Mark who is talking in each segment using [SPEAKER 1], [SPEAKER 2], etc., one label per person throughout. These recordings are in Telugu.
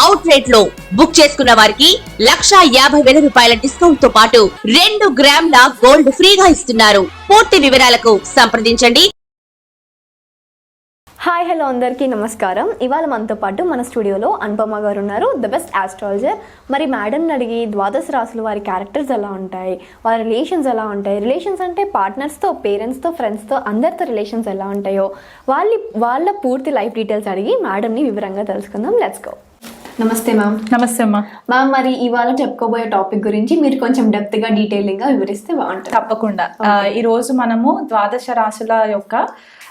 [SPEAKER 1] అవుట్లెట్లో బుక్ చేసుకున్న వారికి లక్షా యాభై వేల రూపాయల డిస్కౌంట్తో పాటు రెండు గ్రాముల గోల్డ్ ఫ్రీగా ఇస్తున్నారు. పూర్తి వివరాలకు సంప్రదించండి.
[SPEAKER 2] హాయ్ హలో అందరికీ నమస్కారం. ఇవాళ మనతో పాటు మన స్టూడియోలో అనుపమ గారు ఉన్నారు. ద బెస్ట్ ఆస్ట్రాలజర్ మరి మేడంని అడిగి ద్వాదశ రాసులు వారి క్యారెక్టర్స్ ఎలా ఉంటాయి? వారి రిలేషన్స్ ఎలా ఉంటాయి? రిలేషన్స్ అంటే పార్ట్నర్స్తో పేరెంట్స్తో ఫ్రెండ్స్తో అందరితో రిలేషన్స్ ఎలా ఉంటాయో వాళ్ళ వాళ్ళ పూర్తి లైఫ్ డీటెయిల్స్ అడిగి మేడంని వివరంగా తెలుసుకుందాం. లెట్స్ గో నమస్తే మ్యామ్
[SPEAKER 3] నమస్తే అమ్మా.
[SPEAKER 2] మ్యామ్ మరి ఇవాళ చెప్పుకోబోయే టాపిక్ గురించి మీరు కొంచెం డెప్త్గా డీటెయిలింగ్గా వివరిస్తే బాగుంటుంది.
[SPEAKER 3] తప్పకుండా. ఈ రోజు మనము ద్వాదశ రాశుల యొక్క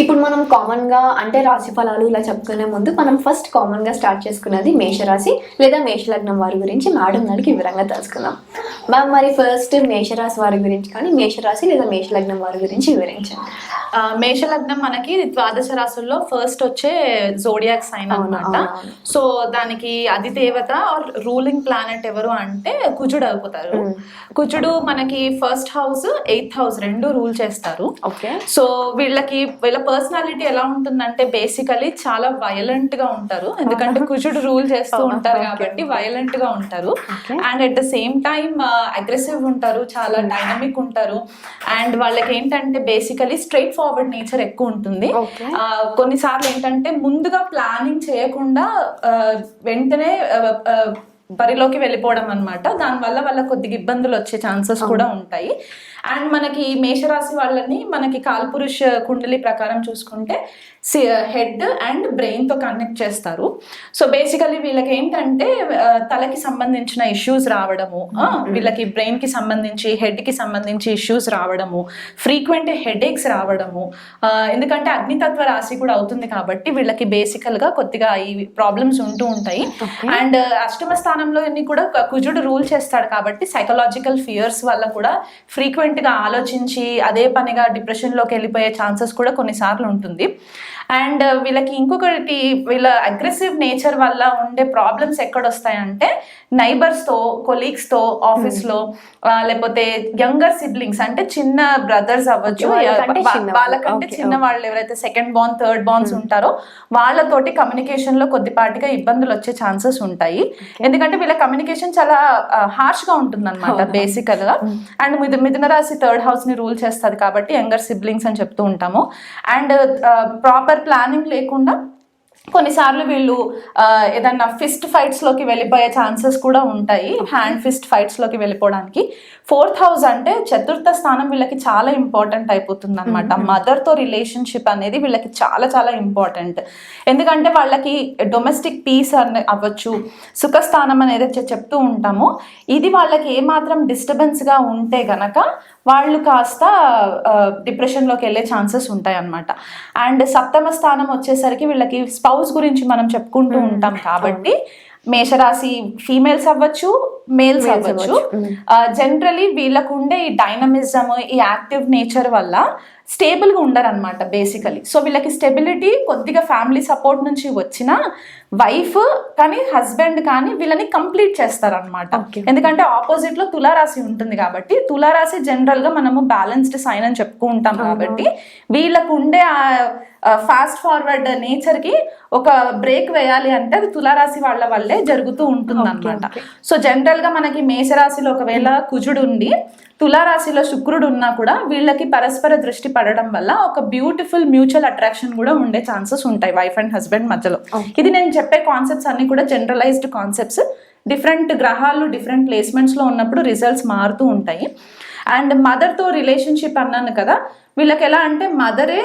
[SPEAKER 2] ఇప్పుడు మనం కామన్గా అంటే రాశి ఫలాలు ఇలా చెప్పుకునే ముందు మనం ఫస్ట్ కామన్గా స్టార్ట్ చేసుకున్నది మేషరాశి లేదా మేషలగ్నం వారి గురించి మేడం నాడికి వివరంగా తెలుసుకుందాం. మ్యామ్ మరి ఫస్ట్ మేషరాశి వారి గురించి కానీ మేషరాశి లేదా మేషలగ్నం వారి గురించి వివరించండి.
[SPEAKER 3] మేషలగ్నం మనకి ద్వాదశ రాశుల్లో ఫస్ట్ వచ్చే జోడియాక్ సైన్
[SPEAKER 2] అవును.
[SPEAKER 3] సో దానికి అధిదేవత రూలింగ్ ప్లానెట్ ఎవరు అంటే కుజుడు అవుతారు.
[SPEAKER 2] Mm.
[SPEAKER 3] కుజుడు మనకి ఫస్ట్ హౌస్ ఎయిత్ హౌస్ రెండు రూల్ చేస్తారు.
[SPEAKER 2] ఓకే.
[SPEAKER 3] సో వీళ్ళకి వీళ్ళ పర్సనాలిటీ ఎలా ఉంటుందంటే బేసికలీ చాలా వైలెంట్గా ఉంటారు. ఎందుకంటే కుజుడు రూల్ చేస్తూ
[SPEAKER 2] Oh,
[SPEAKER 3] ఉంటారు కాబట్టి. వైలెంట్గా ఉంటారు. And at the same time aggressive ఉంటారు చాలా డైనమిక్ ఉంటారు. అండ్ వాళ్ళకి ఏంటంటే బేసికలీ స్ట్రైట్ ఫార్వర్డ్ నేచర్ ఎక్కువ ఉంటుంది. ఆ, కొన్నిసార్లు ఏంటంటే ముందుగా ప్లానింగ్ చేయకుండా ఆ, వెంటనే ఆ, బరిలోకి వెళ్ళిపోవడం అనమాట దానివల్ల వాళ్ళ కొద్దిగా ఇబ్బందులు వచ్చే ఛాన్సెస్ కూడా ఉంటాయి. అండ్ మనకి మేషరాశి వాళ్ళని మనకి కాల్పురుష కుండలి ప్రకారం చూసుకుంటే హెడ్ అండ్ బ్రెయిన్తో కనెక్ట్ చేస్తారు. సో బేసికలీ వీళ్ళకి ఏంటంటే తలకి సంబంధించిన ఇష్యూస్ రావడము ఆ, వీళ్ళకి బ్రెయిన్కి సంబంధించి హెడ్కి సంబంధించి ఇష్యూస్ రావడము ఫ్రీక్వెంట్ హెడేక్స్ రావడము ఎందుకంటే అగ్నితత్వ రాశి కూడా అవుతుంది కాబట్టి వీళ్ళకి బేసికల్గా కొద్దిగా ఈ ప్రాబ్లమ్స్ ఉంటూ ఉంటాయి. అండ్ అష్టమ స్థానంలో కూడా కుజుడు రూల్ చేస్తాడు కాబట్టి సైకలాజికల్ ఫియర్స్ వల్ల కూడా ఫ్రీక్వెంట్ గా ఆలోచించి అదే పనిగా డిప్రెషన్లోకి వెళ్ళిపోయే ఛాన్సెస్ కూడా కొన్నిసార్లు ఉంటుంది. అండ్ వీళ్ళకి ఇంకొకటి వీళ్ళ అగ్రెసివ్ నేచర్ వల్ల ఉండే ప్రాబ్లమ్స్ ఎక్కడ వస్తాయంటే నైబర్స్తో కొలీగ్స్తో ఆఫీస్లో ఆ, లేకపోతే యంగర్ సిబ్లింగ్స్ అంటే చిన్న బ్రదర్స్ అవ్వచ్చు.
[SPEAKER 2] వాళ్ళకంటే
[SPEAKER 3] చిన్న. వాళ్ళు ఎవరైతే సెకండ్ బాన్ థర్డ్ బాన్స్ ఉంటారో వాళ్ళతోటి కమ్యూనికేషన్లో కొద్దిపాటిగా ఇబ్బందులు వచ్చే ఛాన్సెస్ ఉంటాయి. ఎందుకంటే వీళ్ళ కమ్యూనికేషన్ చాలా హార్ష్గా ఉంటుంది అనమాట
[SPEAKER 2] అవును.
[SPEAKER 3] బేసికల్గా. అండ్ మిథు మిథున రాశి థర్డ్ హౌస్ని రూల్ చేస్తుంది కాబట్టి యంగర్ సిబ్లింగ్స్ అని చెప్తూ ఉంటాము. అండ్ ప్రాపర్ ప్లానింగ్ లేకుండా కొన్నిసార్లు వీళ్ళు ఏదన్నా ఫిస్ట్ ఫైట్స్లోకి వెళ్ళిపోయే ఛాన్సెస్ కూడా ఉంటాయి. హ్యాండ్ ఫిస్ట్ ఫైట్స్లోకి వెళ్ళిపోవడానికి. ఫోర్త్ హౌస్ అంటే చతుర్థ స్థానం వీళ్ళకి చాలా ఇంపార్టెంట్ అయిపోతుంది అనమాట మదర్తో రిలేషన్షిప్ అనేది వీళ్ళకి చాలా చాలా ఇంపార్టెంట్. ఎందుకంటే వాళ్ళకి డొమెస్టిక్ పీస్ అని అవ్వచ్చు సుఖస్థానం అనేది చెప్తూ ఉంటాము. ఇది వాళ్ళకి ఏమాత్రం డిస్టర్బెన్స్గా ఉంటే గనక వాళ్ళు కాస్త డిప్రెషన్లోకి వెళ్ళే ఛాన్సెస్ ఉంటాయి అన్నమాట అండ్ సప్తమ స్థానం వచ్చేసరికి వీళ్ళకి స్పౌస్ గురించి మనం చెప్పుకుంటూ ఉంటాం కాబట్టి మేషరాశి ఫీమేల్స్ అవ్వచ్చు మేల్స్ అవ్వచ్చు. జనరలీ వీళ్ళకు ఉండే ఈ డైనమిజం ఈ యాక్టివ్ నేచర్ వల్ల స్టేబుల్గా ఉండరు అనమాట బేసికలీ సో వీళ్ళకి స్టెబిలిటీ కొద్దిగా ఫ్యామిలీ సపోర్ట్ నుంచి వచ్చిన వైఫ్ కానీ హస్బెండ్ కానీ వీళ్ళని కంప్లీట్ చేస్తారనమాట. ఎందుకంటే ఆపోజిట్లో తులారాశి ఉంటుంది కాబట్టి తులారాశి జనరల్గా మనము బ్యాలెన్స్డ్ సైన్ అని చెప్పుకుంటాం కాబట్టి వీళ్ళకు ఉండే ఫాస్ట్ ఫార్వర్డ్ నేచర్కి ఒక బ్రేక్ వేయాలి అంటే అది తులారాశి వాళ్ళ వల్లే జరుగుతూ ఉంటుంది అనమాట. సో జనరల్ గా మనకి మేషరాశిలో ఒకవేళ కుజుడు ఉండి తులారాశిలో శుక్రుడు ఉన్నా కూడా వీళ్ళకి పరస్పర దృష్టి పడడం వల్ల ఒక బ్యూటిఫుల్ మ్యూచువల్ అట్రాక్షన్ కూడా ఉండే ఛాన్సెస్ ఉంటాయి వైఫ్ అండ్ హస్బెండ్ మధ్యలో. ఇది నేను చెప్పే కాన్సెప్ట్స్ అన్ని కూడా జనరలైజ్డ్ కాన్సెప్ట్స్ డిఫరెంట్ గ్రహాలు డిఫరెంట్ ప్లేస్మెంట్స్లో ఉన్నప్పుడు రిజల్ట్స్ మారుతూ ఉంటాయి. అండ్ మదర్తో రిలేషన్షిప్ అన్నాను కదా వీళ్ళకి ఎలా అంటే మదరే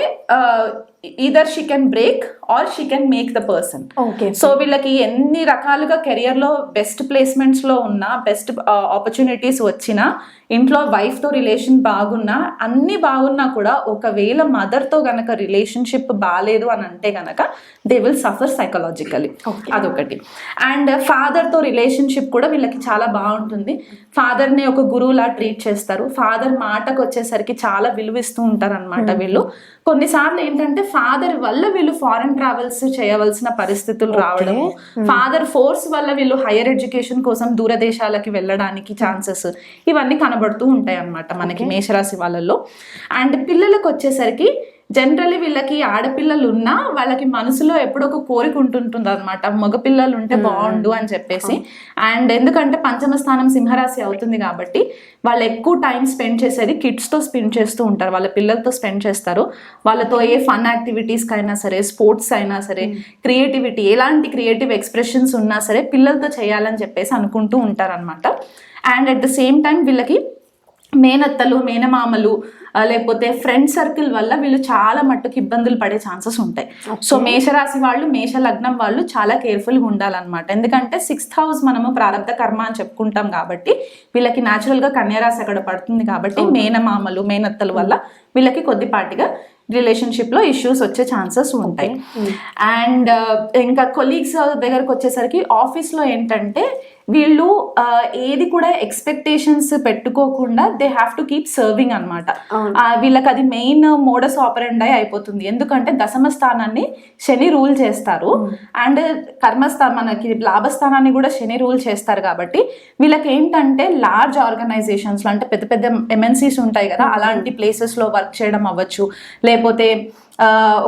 [SPEAKER 4] either she can break or she can make the person
[SPEAKER 2] okay
[SPEAKER 4] so వీళ్ళకి ఎన్ని రకాలుగా కెరియర్లో బెస్ట్ ప్లేస్మెంట్స్లో ఉన్నా బెస్ట్ ఆపర్చునిటీస్ వచ్చినా ఇంట్లో వైఫ్తో రిలేషన్ బాగున్నా అన్ని బాగున్నా కూడా ఒకవేళ మదర్తో గనక రిలేషన్షిప్ బాగాలేదు అని అంటే గనక దే విల్ సఫర్ సైకలాజికలీ అదొకటి. అండ్ ఫాదర్తో రిలేషన్షిప్ కూడా వీళ్ళకి చాలా బాగుంటుంది. ఫాదర్ని ఒక గురువులా ట్రీట్ చేస్తారు. ఫాదర్ మాటకు వచ్చేసరికి చాలా విలువిస్తూ ఉంటారు అనమాట వీళ్ళు. కొన్నిసార్లు ఏంటంటే ఫాదర్ వల్ల వీళ్ళు ఫారెన్ ట్రావెల్స్ చేయవలసిన పరిస్థితులు రావడం ఫాదర్ ఫోర్స్ వల్ల వీళ్ళు హైయర్ ఎడ్యుకేషన్ కోసం దూరదేశాలకి వెళ్ళడానికి ఛాన్సెస్ ఇవన్నీ కనబడుతూ ఉంటాయి అన్నమాట మనకి మేషరాశి వాళ్ళల్లో. అండ్ పిల్లలకు వచ్చేసరికి జనరల్లీ వీళ్ళకి ఆడపిల్లలు ఉన్నా వాళ్ళకి మనసులో ఎప్పుడో ఒక కోరిక ఉంటుంటుంది అనమాట మగపిల్లలు ఉంటే బాగుండు అని చెప్పేసి. అండ్ ఎందుకంటే పంచమ స్థానం సింహరాశి అవుతుంది కాబట్టి వాళ్ళు ఎక్కువ టైం స్పెండ్ చేసేది kids తో స్పెండ్ చేస్తూ ఉంటారు. వాళ్ళ పిల్లలతో స్పెండ్ చేస్తారు. వాళ్ళతో ఏ ఫన్ యాక్టివిటీస్కి అయినా సరే స్పోర్ట్స్ అయినా సరే క్రియేటివిటీ ఎలాంటి క్రియేటివ్ ఎక్స్ప్రెషన్స్ ఉన్నా సరే పిల్లలతో చేయాలని చెప్పేసి అనుకుంటూ ఉంటారనమాట and at the same time వీళ్ళకి మేనత్తలు మేనమామలు లేకపోతే ఫ్రెండ్ సర్కిల్ వల్ల వీళ్ళు చాలా మట్టుకు ఇబ్బందులు పడే ఛాన్సెస్ ఉంటాయి. సో మేషరాశి వాళ్ళు మేష లగ్నం వాళ్ళు చాలా కేర్ఫుల్గా ఉండాలన్నమాట. ఎందుకంటే సిక్స్త్ హౌస్ మనము ప్రారంభ కర్మ అని చెప్పుకుంటాం కాబట్టి వీళ్ళకి న్యాచురల్గా కన్యారాశి అక్కడ పడుతుంది కాబట్టి మేనమామలు మేనత్తల వల్ల వీళ్ళకి కొద్దిపాటిగా రిలేషన్షిప్లో ఇష్యూస్ వచ్చే ఛాన్సెస్ ఉంటాయి. అండ్ ఇంకా కొలీగ్స్ దగ్గరకు వచ్చేసరికి ఆఫీస్లో ఏంటంటే వీళ్ళు ఏది కూడా ఎక్స్పెక్టేషన్స్ పెట్టుకోకుండా they have to keep serving అనమాట వీళ్ళకి అది మెయిన్ మోడస్ ఆపరెండ్ అయిపోతుంది. ఎందుకంటే దశమ స్థానాన్ని శని రూల్ చేస్తారు. అండ్ కర్మస్థా మనకి లాభస్థానాన్ని కూడా శని రూల్ చేస్తారు కాబట్టి వీళ్ళకి ఏంటంటే లార్జ్ ఆర్గనైజేషన్స్లో అంటే పెద్ద పెద్ద ఎంఎన్సీస్ ఉంటాయి కదా అలాంటి ప్లేసెస్లో వర్క్ చేయడం అవ్వచ్చు. లేకపోతే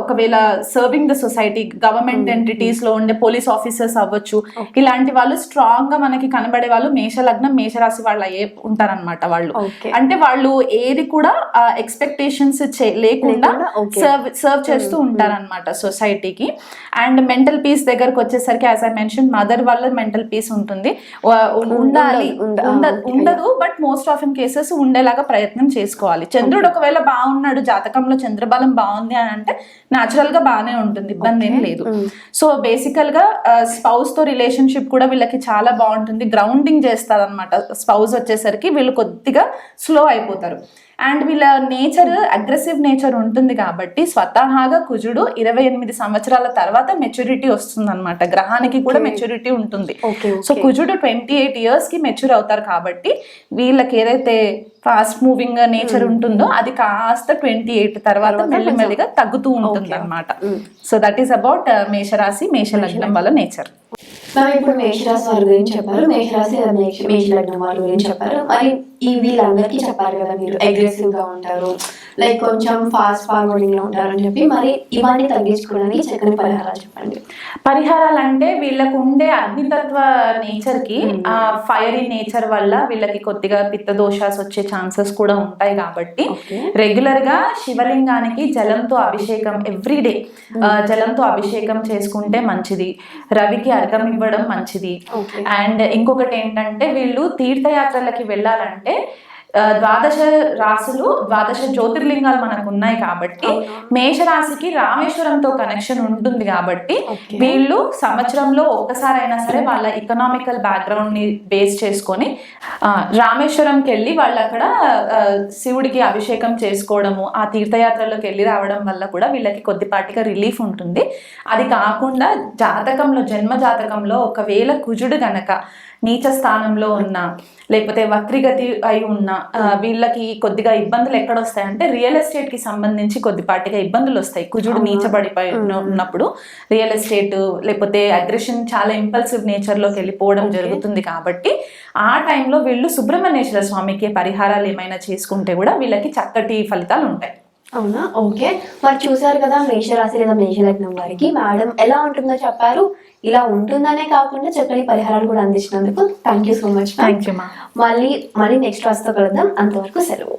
[SPEAKER 4] ఒకవేళ సర్వింగ్ ద సొసైటీ గవర్నమెంట్ ఎంటిటీస్లో ఉండే పోలీస్ ఆఫీసర్స్ అవ్వచ్చు. ఇలాంటి వాళ్ళు స్ట్రాంగ్గా మనకి కనబడే వాళ్ళు మేష లగ్నం మేషరాశి వాళ్ళు అయ్యే ఉంటారన్నమాట వాళ్ళు. అంటే వాళ్ళు ఏది కూడా ఎక్స్పెక్టేషన్స్ లేకుండా. సర్వ్ సర్వ్ చేస్తూ ఉంటారన్నమాట సొసైటీకి అండ్ మెంటల్ పీస్ దగ్గరకు వచ్చేసరికి యాజ్ ఐ మెన్షన్ మదర్ వల్ల మెంటల్ పీస్ ఉంటుంది. ఉండాలి. ఉండదు but most of in cases ఉండేలాగా ప్రయత్నం చేసుకోవాలి. చంద్రుడు ఒకవేళ బాగున్నాడు జాతకంలో చంద్రబలం బాగుంది అని అంటే న్యాచురల్గా బాగానే ఉంటుంది ఇబ్బంది ఏం లేదు. సో బేసికల్గా స్పౌస్తో రిలేషన్షిప్ కూడా వీళ్ళకి చాలా బాగుంటుంది. గ్రౌండింగ్ చేస్తారు అనమాట స్పౌస్ వచ్చేసరికి వీళ్ళు కొద్దిగా స్లో అయిపోతారు. అండ్ వీళ్ళ నేచర్ అగ్రెసివ్ నేచర్ ఉంటుంది కాబట్టి స్వతహాగా కుజుడు ఇరవై ఎనిమిది సంవత్సరాల తర్వాత మెచ్యూరిటీ వస్తుంది అనమాట గ్రహానికి కూడా మెచ్యూరిటీ ఉంటుంది. సో కుజుడు ట్వంటీ ఎయిట్ ఇయర్స్కి మెచ్యూర్ అవుతారు కాబట్టి వీళ్ళకి ఏదైతే ఫాస్ట్ మూవింగ్ నేచర్ ఉంటుందో అది కాస్త ట్వంటీ ఎయిట్ తర్వాత మెల్లిమెల్లిగా తగ్గుతూ ఉంటుంది అనమాట సో దట్ ఈస్ అబౌట్ మేషరాశి మేష లగ్నం వల్ల నేచర్
[SPEAKER 2] మ్యామ్ ఇప్పుడు మేషరాశి వారి గురించి చెప్పారు. మేషరాశి లేదా మేష మేష లగ్నం వారి గురించి చెప్పారు? మరి ఈ వీళ్ళందరికీ చెప్పారు కదా మీరు. అగ్రెసివ్గా ఉంటారు. లైక్ కొంచెం ఫాస్ట్ ఫార్వర్డింగ్లో ఉంటారు అని చెప్పి మరి ఇవన్నీ తగ్గించుకోవడానికి చక్కని పరిహారాలు చెప్పండి.
[SPEAKER 4] పరిహారాలు అంటే వీళ్ళకు ఉండే అగ్నితత్వ నేచర్కి ఆ ఫైరీ నేచర్ వల్ల వీళ్ళకి కొద్దిగా పిత్త దోషాస్ వచ్చే ఛాన్సెస్ కూడా ఉంటాయి కాబట్టి
[SPEAKER 2] Okay.
[SPEAKER 4] రెగ్యులర్గా శివలింగానికి జలంతో అభిషేకం ఎవ్రీడే జలంతో అభిషేకం చేసుకుంటే మంచిది. రవికి అర్ఘం ఇవ్వడం మంచిది. అండ్ ఇంకొకటి ఏంటంటే వీళ్ళు తీర్థయాత్రలకి వెళ్ళాలంటే ద్వాదశ రాసులు ద్వాదశ జ్యోతిర్లింగాలు మనకు ఉన్నాయి కాబట్టి మేషరాశికి రామేశ్వరంతో కనెక్షన్ ఉంటుంది కాబట్టి. వీళ్ళు సంవత్సరంలో ఒక్కసారి అయినా సరే వాళ్ళ ఇకనామికల్ బ్యాక్గ్రౌండ్ని బేస్ చేసుకొని రామేశ్వరంకి వెళ్ళి వాళ్ళు అక్కడ శివుడికి అభిషేకం చేసుకోవడము ఆ తీర్థయాత్రలోకి వెళ్ళి రావడం వల్ల కూడా వీళ్ళకి కొద్దిపాటిగా రిలీఫ్ ఉంటుంది అది కాకుండా జాతకంలో జన్మ జాతకంలో ఒకవేళ కుజుడు గనక నీచ స్థానంలో ఉన్న లేకపోతే వక్రిగతి అయి ఉన్న వీళ్ళకి కొద్దిగా ఇబ్బందులు ఎక్కడ వస్తాయంటే రియల్ ఎస్టేట్కి సంబంధించి కొద్దిపాటిగా ఇబ్బందులు వస్తాయి. కుజుడు నీచబడిపోయి ఉన్న- ఉన్నప్పుడు రియల్ ఎస్టేట్ లేకపోతే అగ్రెషన్ చాలా ఇంపల్సివ్ నేచర్లోకి వెళ్ళిపోవడం జరుగుతుంది కాబట్టి ఆ టైంలో వీళ్ళు సుబ్రహ్మణ్యేశ్వర స్వామికి పరిహారాలు ఏమైనా చేసుకుంటే కూడా వీళ్ళకి చక్కటి ఫలితాలు ఉంటాయి.
[SPEAKER 2] అవునా? ఓకే. మరి చూసారు కదా మేషరాశి లేదా మేషలగ్నం వారికి. మేడం ఎలా ఉంటుందో చెప్పారు. ఇలా ఉంటుందనే కాకుండా చక్కని పరిహారాలు కూడా అందించినందుకు thank you so much
[SPEAKER 4] thank you మా
[SPEAKER 2] మళ్ళీ మళ్ళీ నెక్స్ట్ రాస్తో కలుద్దాం. అంతవరకు సెలవు.